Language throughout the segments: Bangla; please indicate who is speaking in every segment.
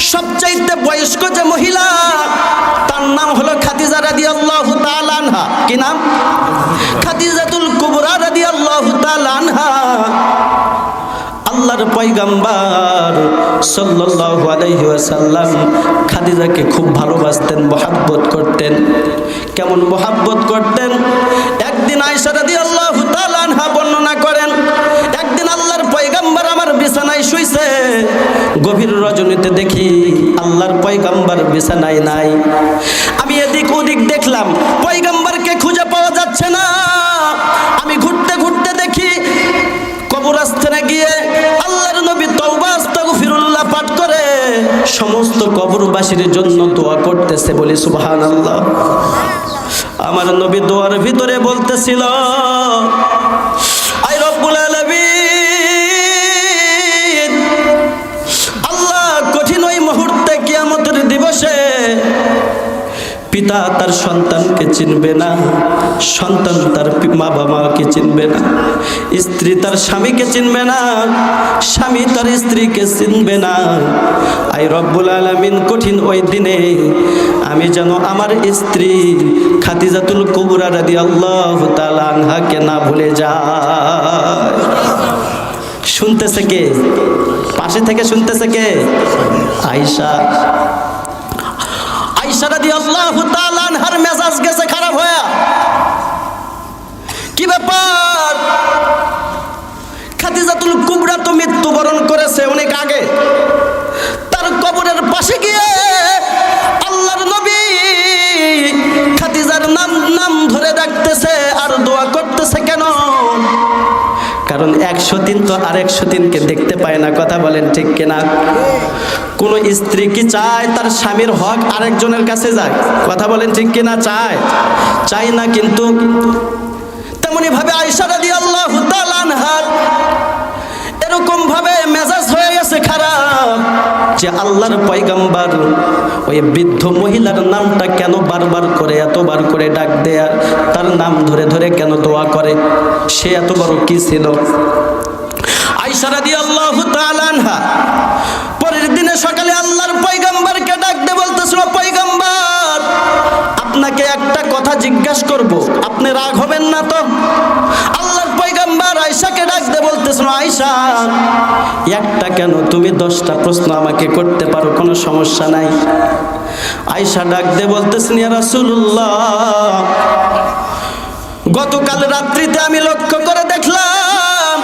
Speaker 1: সবচাইতে বয়স্ক যে মহিলা, তার নাম হলো খাদিজা রাদিয়াল্লাহু তাআলা আনহা। কি নাম? খাদিজাতুল কুবরা রাদিয়াল্লাহু তাআলা আনহা। আল্লাহর পয়গাম্বার সাল্লাল্লাহু আলাইহি ওয়াসাল্লাম খাদিজাকে খুব ভালোবাসতেন, মহাব্বত করতেন। কেমন মহাব্বত করতেন? পয়গাম্বার বিছানায় নাই। আমি এদিক ওদিক দেখলাম, পয়গাম্বারকে খুঁজে পাওয়া যাচ্ছে না। আমি ঘুরতে ঘুরতে দেখি, কবরস্থানে গিয়ে আল্লাহর নবী তওবা, আস্তাগফিরুল্লাহ পাঠ করে সমস্ত কবরবাসীর জন্য দোয়া করতেছে বলি, সুবহানাল্লাহ। আমার নবী দোয়ার ভিতরে বলতেছিল পিতা তার সন্তানকে চিনবে না। সন্তান তার মা বাবাকে চিনবে না। স্ত্রী তার স্বামীকে চিনবে না। স্বামী তার স্ত্রীকে চিনবে না। আই রব্বুল আলামিন, কঠিন ওই দিনে আমি যেন আমার স্ত্রী খাদিজাতুল কুবরা রাদিয়াল্লাহু তাআলা আনহাকে না ভুলে যায়। শুনতেছে কে? পাশে থেকে শুনতেছে কে? আয়েশা। তাআলা আনহার মেজাজ গেছে খারাপ হয়ে। কি ব্যাপার? খাদিজাতুল কুবরা তো মৃত্যুবরণ করেছে অনেক আগে। তার কবরের পাশে গিয়ে আল্লাহর নবী খাদিজার নাম নাম ধরে ডাকতেছে, আর দোয়া করতেছে কেন? কারণ একশো দিন তো আর একশো দিনকে দেখতে পায় না। কথা বলেন ঠিক কিনা? কোন স্ত্রী কি চায় তার স্বামীর হক আরেকজনের কাছে যায়? কথা বলেন ঠিক কিনা? চায়। চায় না কিন্তু তেমনি ভাবে আয়সারা দিয়ে আল্লাহ আনহার এরকম ভাবে মেজাজ হয়ে গেছে খারাপ যে আল্লাহর পয়গাম্বার ওই বৃদ্ধ মহিলার নামটা কেন বারবার করে, এতবার করে ডাক দেয়া, তার নাম ধরে ধরে কেন দোয়া করে? সে এত বড় কি ছিল? আইসারা দিয়ে আল্লাহ আনহা, পরের দিনে সকালে আল্লাহর পয়গাম্বারকে ডাক দে বলতেছিল, পয়গাম্বার, আপনাকে একটা কথা জিজ্ঞাসা করব, আপনি রাগ হবেন না তো? বলতেছিল আয়সা একটা কেন? তুমি দশটা প্রশ্ন আমাকে করতে পারো, কোনো সমস্যা নাই। আয়সা ডাক দে বলতেছেন রাসূলুল্লাহ, গতকাল রাত্রিতে আমি লক্ষ্য করে দেখলাম,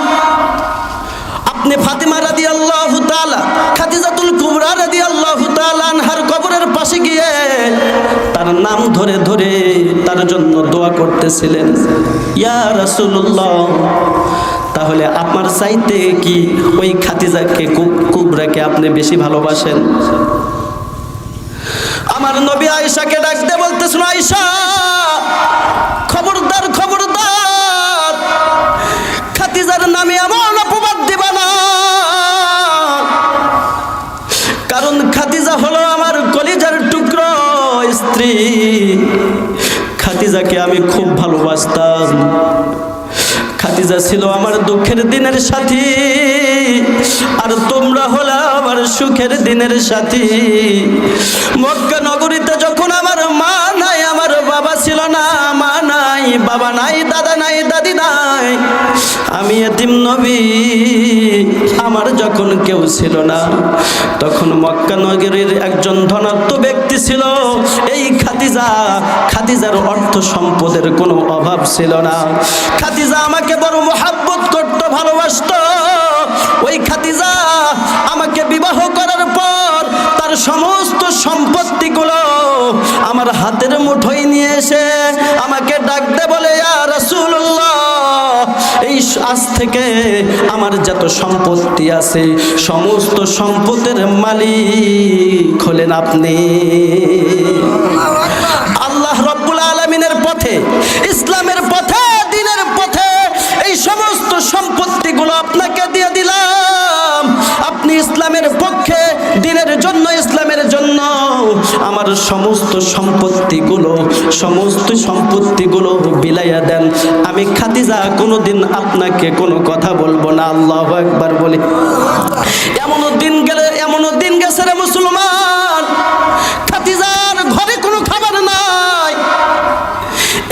Speaker 1: আপনি ফাতিমা রাদি আল্লাহ খাদিজাতুল কুবরা রাদি আল্লাহ আনহার কবরের পাশে গিয়ে তার নাম ধরে ধরে তার জন্য দোয়া করতেছিলেন তাহলে আপনার চাইতে কি ওই খাতিজাকে কুবরাকে আপনি বেশি ভালোবাসেন? আমার নবী আয়েশাকে ডাকতে বলতেছিল আয়সা খবরদার খবরদার খাতিজাকে আমি খুব ভালোবাসতাম। খাতিজা ছিল আমার দুঃখের দিনের সাথী, আর তোমরা হলো আমার সুখের দিনের সাথী। মক্কা নগরীতে যখন আমার মা নাই, আমার বাবা ছিল না, মা নাই, বাবা নাই, দাদা নাই, দাদি নাই, আমি এতিম নবী, আমার যখন কেউ ছিল না, তখন মক্কা নগরীর একজন ধনাত্ম ব্যক্তি ছিল, এই খাদিজা খাদিজার অর্থ সম্পদের কোনো অভাব ছিল না। খাদিজা আমাকে বড় মোহাব্বত করত, ভালোবাসত। ওই খাদিজা আমাকে বিবাহ করার পর তার সমস্ত সম্পত্তিগুলো আমার হাতের মুঠোয় নিয়ে এসে আমাকে ডাকতে বলে রাসূলুল্লাহ, এই আজ থেকে আমার যত সম্পত্তি আছে, সমস্ত সম্পদের মালিক হলেন আপনি। আমার সমস্ত সম্পত্তিগুলো সমস্ত সম্পত্তিগুলো বিলাইয়া দেন। আমি খাদিজা কোনোদিন আপনাকে কোনো কথা বলব না, আল্লাহ একবার বলি। এমন দিন গেলে এমন দিন গেছে রে মুসলমান। খাতিজার ঘরে কোনো খাবার নাই।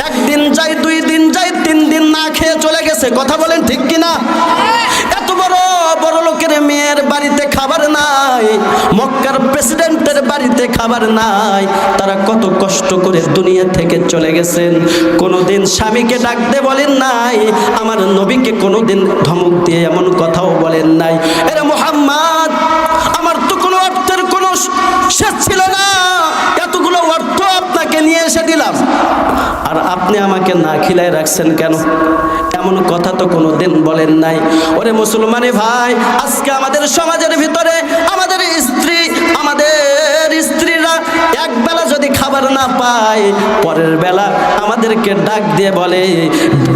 Speaker 1: একদিন যাই দুই দিন যাই তিন দিন না খেয়ে চলে গেছে, কথা বলেন ঠিক কিনা? নাই, মক্কার প্রেসিডেন্টের বাড়িতে খাবার নাই। তারা কত কষ্ট করে দুনিয়া থেকে চলে গেছেন। কোনোদিন স্বামীকে ডাকতে বলেন নাই, আমার নবীকে কোনোদিন ধমক দিয়ে এমন কথাও বলেন নাই। এরে মোহাম্মদ, আমার তো কোনো অর্থের কোনো শেষ ছিল না। এতগুলো অর্থ আপনাকে নিয়ে এসে দিলাম। আর আপনি আমাকে না খিলায় রাখছেন কেন? এমন কথা তো কোনো দিন বলেন নাই। ওরে মুসলমানে ভাই, আজকে আমাদের সমাজের ভিতরে আমাদের স্ত্রী, আমাদের স্ত্রীরা এক বেলা যদি খাবার না পায়, পরের বেলা আমাদেরকে ডাক দিয়ে বলে,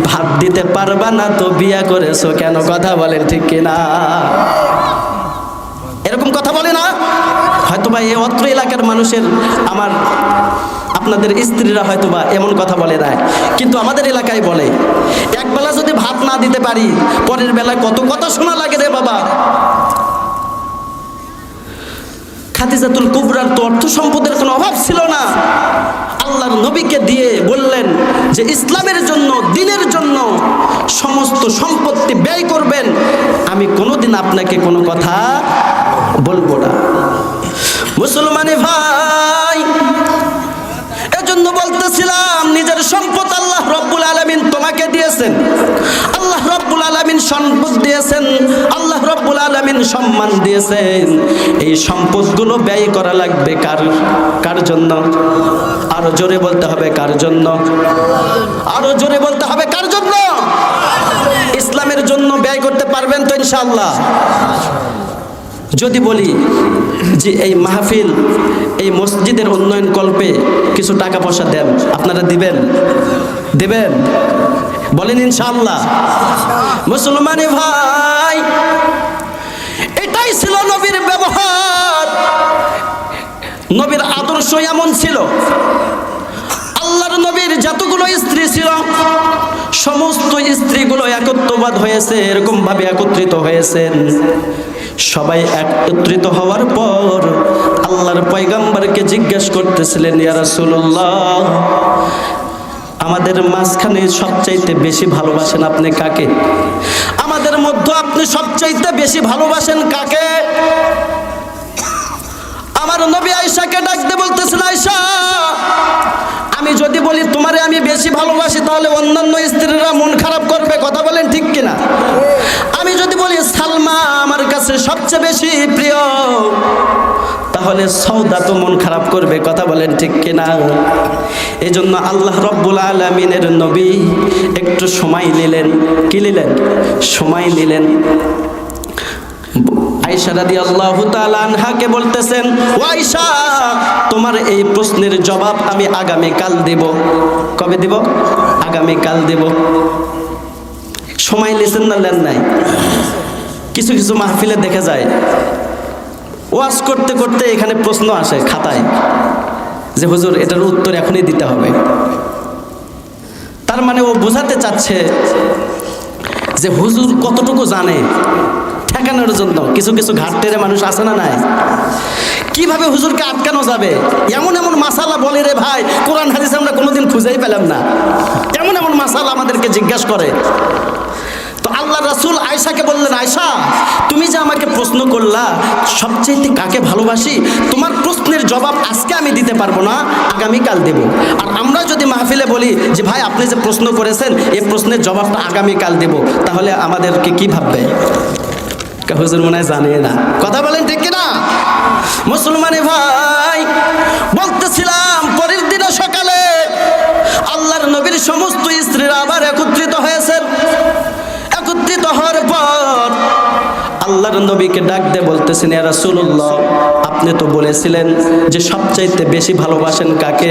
Speaker 1: ভাত দিতে পারবা না তো বিয়া করেছ কেন? কথা বলেন ঠিক কিনা? এরকম কথা বলে না? হয়তো বা এই অত্র এলাকার মানুষের আমার আপনাদের স্ত্রীরা হয়তো বা এমন কথা বলে না কিন্তু আমাদের এলাকায় বলে একবেলা যদি ভাত না দিতে পারি, পরের বেলায় কত কথা শোনা লাগে রে বাবা। খাদিজাতুল কুবরার তো অর্থ সম্পদের কোনো অভাব ছিল না। আল্লাহর নবীকে দিয়ে বললেন যে, ইসলামের জন্য, দিনের জন্য সমস্ত সম্পত্তি ব্যয় করবেন। আমি কোনোদিন আপনাকে কোনো কথা বলব না। মুসলমানি ভাই নিজের সম্পদ আল্লাহ রব্বুল আলামিন তোমাকে দিয়েছেন। আল্লাহ রব্বুল আলামিন সম্পদ দিয়েছেন, আল্লাহ রব্বুল আলামিন সম্মান দিয়েছেন। এই সম্পদগুলো ব্যয় করা লাগবে কার কার জন্য? আরও জোরে বলতে হবে কার জন্য? আরও জোরে বলতে হবে কার জন্য? ইসলামের জন্য ব্যয় করতে পারবেন তো ইনশাআল্লাহ। যদি বলি যে এই মাহফিল, এই মসজিদের উন্নয়ন কল্পে কিছু টাকা পয়সা দেন, আপনারা দিবেন? দেবেন? বলেন ইনশাআল্লাহ। মুসলমানি ভাই, এটাই ছিল নবীর ব্যবহার। নবীর আদর্শ এমন ছিল। আল্লাহর নবীর যতগুলো স্ত্রী ছিল, সমস্ত স্ত্রীগুলো একত্রবাদ হয়েছে এরকম ভাবে একত্রিত হয়েছেন। সবাই একত্রিত হওয়ার পর আল্লাহর পয়গাম্বরকে জিজ্ঞেস করতেছিলেন, ইয়া রাসূলুল্লাহ, আমাদের মাঝখানে সবচাইতে বেশি ভালোবাসেন আপনি কাকে? আমাদের মধ্যে আপনি সবচাইতে বেশি ভালোবাসেন কাকে? আমার নবী আয়সাকে ডাকতে বলতেছেন আয়সা আমি যদি বলি তোমারে আমি বেশি ভালোবাসি, তাহলে অন্যান্য স্ত্রীরা মন খারাপ করবে, কথা বলেন ঠিক কিনা? আমি যদি বলি, সালমা আমার কাছে সবচেয়ে বেশি প্রিয়, তাহলে সৌদা তো মন খারাপ করবে, কথা বলেন ঠিক কিনা? এই জন্য আল্লাহ রব্বুল আলমিনের নবী একটু সময় নিলেন। কি নিলেন? সময় নিলেন। আনহাকে বলতেছেন, ও আয়েশা, তোমার এই প্রশ্নের জবাব আমি আগামী কাল দেব। কবে দেব? আগামী কাল দেব। সময় লেছেন না লেন নাই? কিছু কিছু মাহফিলে দেখা যায়, ওয়াজ করতে করতে এখানে প্রশ্ন আসে খাতায় যে, হুজুর, এটার উত্তর এখনই দিতে হবে। তার মানে ও বোঝাতে চাচ্ছে যে, হুজুর কতটুকু জানে ঠেকানোর জন্য? কিছু কিছু ঘাট টেরে মানুষ আসে না নাই? কীভাবে হুজুরকে আটকানো যাবে? এমন এমন মাসালা বলে রে ভাই, কোরআন হাদিস আমরা কোনোদিন খুঁজেই পেলাম না। এমন এমন মাসালা আমাদেরকে জিজ্ঞাসা করে। তো আল্লাহ রাসূল আয়সাকে বললেন আয়সা তুমি যে আমাকে প্রশ্ন করলা সবচেয়ে কাকে ভালোবাসি? তোমার প্রশ্নের জবাব আজকে আমি দিতে পারব না, আগামীকাল দেব। আর আমরা যদি মাহফিলে বলি যে, ভাই, আপনি যে প্রশ্ন করেছেন এই প্রশ্নের জবাবটা আগামীকাল দেব। তাহলে আমাদেরকে কি ভাববে? হুজুর মনে হয় জানে না। কথা বলেন ঠিক কিনা? মুসলমানি ভাই, বলতেছিলাম, পরের দিনে সকালে আল্লাহর নবীর সমস্ত নবীকে ডাক দিয়ে বলতেছেন, ইয়া রাসূলুল্লাহ, আপনি তো বলেছিলেন যে সবচাইতে বেশি ভালোবাসেন কাকে?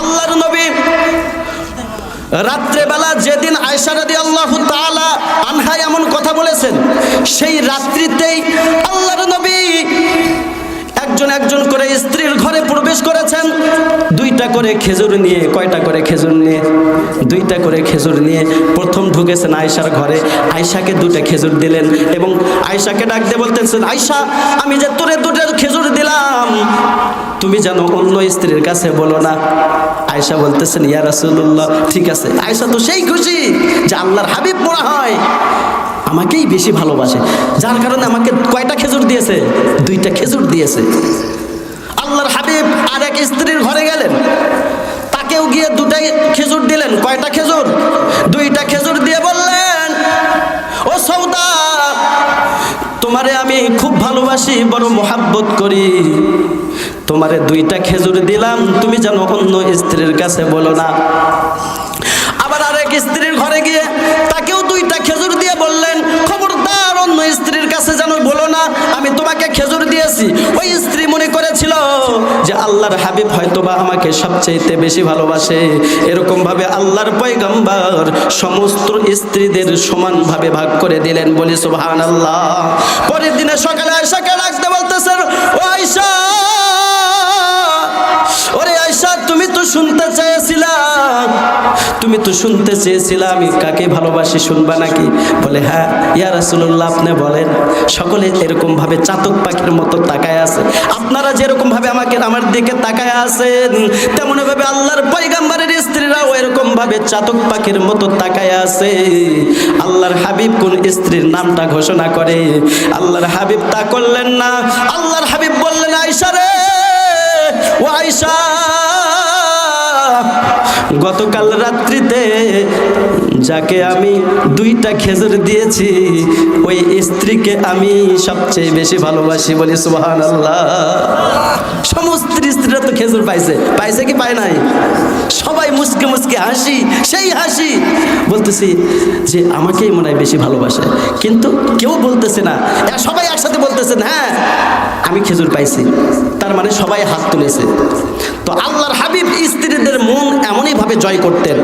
Speaker 1: আল্লাহর নবী রাত্রেবেলা যেদিন আয়সা রাদি আল্লাহ তাআলা আনহা এমন কথা বলেছেন, সেই রাত্রিতেই আল্লাহর নবী একজন একজন করে স্ত্রীর ঘরে প্রবেশ করেছেন, দুইটা করে খেজুর নিয়ে, কয়টা করে খেজুর নিয়ে। দুইটা করে খেজুর নিয়ে প্রথম ঢুকেছেন আয়সার ঘরে। আয়সাকে দুটা খেজুর দিলেন এবং আয়সাকে ডাক দিয়ে বলতেছেন আয়সা আমি যে তোরে দুটো খেজুর দিলাম, তুমি যেন অন্য স্ত্রীর কাছে বলো না। আয়সা বলতেছেন, ইয়া রাসূলুল্লাহ, ঠিক আছে। আয়সা তো সেই খুশি যে আল্লাহর হাবিব মনে হয়, আমাকেই বেশি ভালোবাসে। যার কারণে আমাকে কয়টা খেজুর দিয়েছে? দুইটা খেজুর দিয়েছে। আল্লাহর হাবিব আর এক স্ত্রীর ঘরে গেলেন। গিয়ে দুটাই খেজুর দিলেন। কয়টা খেজুর? দুইটা খেজুর দিয়ে বললেন, ও সৌদা, তোমারে আমি খুব ভালোবাসি, বড় মোহাব্বত করি। তোমারে দুইটা খেজুর দিলাম, তুমি যেন অন্য স্ত্রীর কাছে বলো না। আবার আরেক স্ত্রীর ঘরে যে আল্লাহর হাবিব হয়তোবা আমাকে সবচেয়ে বেশি ভালোবাসে। এরকমভাবে আল্লাহর পয়গম্বর সমস্ত স্ত্রীদের সমানভাবে ভাগ করে দিলেন বলি সুবহান আল্লাহ পরের দিনে সকালে আয়সাকে তুমি তো শুনতে চেয়েছিলা আমি কাকে ভালোবাসি, শুনবা নাকি? বলে হ্যাঁ ইয়া রাসূলুল্লাহ, আপনি বলেন, সকলে এরকম ভাবে চাতক পাখির মতো তাকায় আছে। আপনারা যেরকম ভাবে আমাকে আমার দিকে তাকায় আছেন, তেমন ভাবে আল্লাহর পয়গাম্বরের স্ত্রীরাও এরকম ভাবে চাতক পাখির মতো তাকায় আছে। আল্লাহর হাবিব কোন স্ত্রীর নামটা ঘোষণা করে? আল্লাহর হাবিব তা করলেন না। আল্লাহর হাবিব বললেন, আয়সা রে, ও আয়সা গতকাল রাত্রিতে যাকে আমি দুইটা খেজুর দিয়েছি, ওই স্ত্রীকে আমি সবচেয়ে বেশি ভালোবাসি বলি সুবাহান আল্লাহ সমস্ত স্ত্রীরা তো খেজুর পাইছে। পাইছে কি পায় নাই? সবাই মুসকে মুসকে হাসি, সেই হাসি। বলতেছি যে আমাকেই মনে হয় বেশি ভালোবাসে। কিন্তু কেউ বলতেছে না। সবাই একসাথে বলতেছেন হ্যাঁ আমি খেজুর পাইছি। তার মানে সবাই হাত তুলেছে। তো আল্লাহর হাবিব স্ত্রীদের মন এমনই ভাবে জয় করতেন।